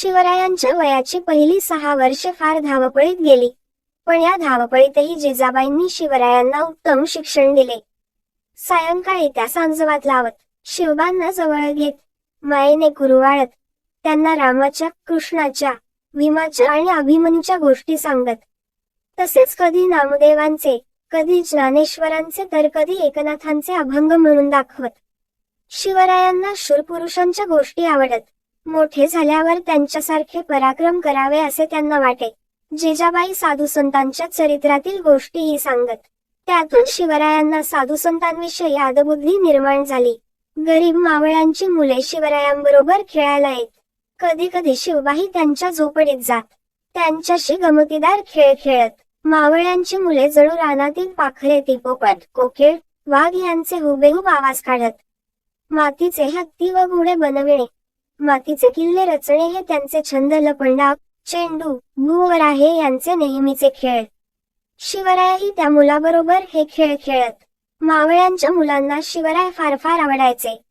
शिवरायांच्या वयाची पहिली सहा वर्षे फार धावपळीत गेली. पण या धावपळीतही जिजाबाईंनी शिवरायांना उत्तम शिक्षण दिले. सायंकाळी त्या सांजवात लावत शिवबांना जवळ घेत मायेने कुरुवाळत त्यांना रामाच्या कृष्णाच्या विमाच्या आणि अभिमन्यूच्या गोष्टी सांगत. तसेच कधी नामदेवांचे कधी ज्ञानेश्वरांचे तर कधी एकनाथांचे अभंग म्हणून दाखवत. शिवरायांना शूरपुरुषांच्या गोष्टी आवडत. मोठे झाल्यावर त्यांच्यासारखे पराक्रम करावे असे त्यांना वाटे. जिजाबाई साधू संतांच्या चरित्रातील गोष्टीही सांगत. त्यातून शिवरायांना साधू संतांविषयी आदबुद्धी निर्माण झाली. गरीब मावळ्यांची मुले शिवरायांबरोबर खेळायला येत. कधी कधी शिवबाई त्यांच्या झोपडीत जात. त्यांच्याशी गमतीदार खेळ खेळत. मावळ्यांची मुले जणू रानातील पाखरे तिपोपट कोकिळ वाघ यांचे हुबेहूब आवाज काढत. मातीचे हत्ती व घोडे बनविणे. मातीचे किल्ले रचणे हे त्यांचे छंद लपंडाव चेंडू भूवर आहे यांचे नेहमीचे खेळ. शिवरायही त्या मुलाबरोबर हे खेळ खेळत. मावळ्यांच्या मुलांना शिवराय फार फार आवडायचे.